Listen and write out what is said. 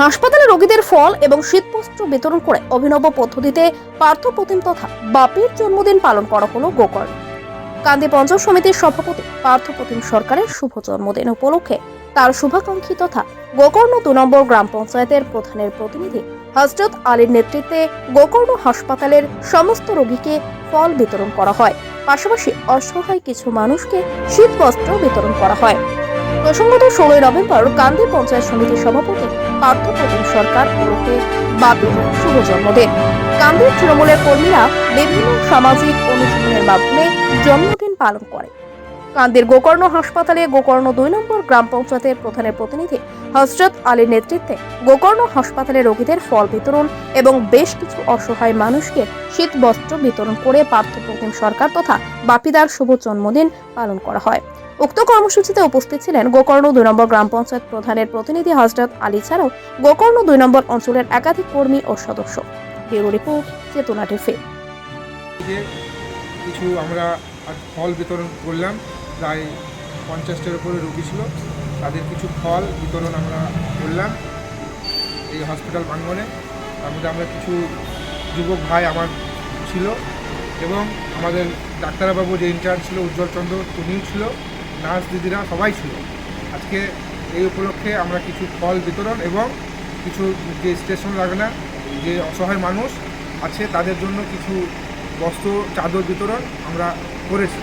হাসপাতালে রোগীদের ফল এবং শীতবস্ত্র বিতরণ করে অভিনব পদ্ধতিতে পার্থপ্রতিম তথা বাপির জন্মদিন পালন করা হলো গোকর্ণ। কান্দি পঞ্চায়েত সমিতির সভাপতি পার্থপ্রতিম সরকারের শুভ জন্মদিন উপলক্ষে তার শুভাকাঙ্ক্ষী তথা গোকর্ণ দু নম্বর গ্রাম পঞ্চায়েতের প্রধানের প্রতিনিধি হজরত আলীর নেতৃত্বে গোকর্ণ হাসপাতালের সমস্ত রোগীকে ফল বিতরণ করা হয়। পাশাপাশি অসহায় কিছু মানুষকে শীতবস্ত্র বিতরণ করা হয়। প্রসঙ্গত, ষোলোই নভেম্বর কান্দি পঞ্চায়েত সমিতির সভাপতি পার্থ প্রতিম সরকার ওরফে বাপির শুভ জন্মদিন। কান্দির তৃণমূলের কর্মীরা বিভিন্ন সামাজিক অনুষ্ঠানের মাধ্যমে জন্মদিন পালন করে। কান্দির গোকর্ণ হাসপাতালে গোকর্ণ দুই নম্বর গ্রাম পঞ্চায়েতের প্রধানের প্রতিনিধি হজরত আলীর নেতৃত্বে গোকর্ণ হাসপাতালে রোগীদের ফল বিতরণ এবং বেশ কিছু অসহায় মানুষকে শীত বস্ত্র বিতরণ করে পার্থপ্রতিম সরকার তথা বাপিদার শুভ জন্মদিন পালন করা হয়। উক্ত কর্মসূচিতে উপস্থিত ছিলেন গোকর্ণ দুই নম্বর গ্রাম পঞ্চায়েত প্রধানের প্রতিনিধি হজরত আলী ছাড়াও গোকর্ণ দুই নম্বর অঞ্চলের একাধিক কর্মী ও সদস্য। ব্যুরো রিপোর্ট, চেতনা থেকে কিছু আমরা ফল বিতরণ করলাম, প্রায় পঞ্চাশটার উপরে রুগী ছিল, তাদের কিছু ফল বিতরণ আমরা করলাম এই হসপিটাল প্রাঙ্গনে তার মধ্যে আমরা কিছু যুবক ভাই আমার ছিল এবং আমাদের ডাক্তারবাবু যে ইন্টার্ন ছিল, উজ্জ্বল চন্দ্র, তুমিও ছিল। নার্স দিদিরা সবাই ছিল। আজকে এই উপলক্ষে আমরা কিছু ফল বিতরণ এবং কিছু যে স্টেশন লাগনা যে অসহায় মানুষ আছে, তাদের জন্য কিছু বস্ত্র, চাদর বিতরণ আমরা করেছি।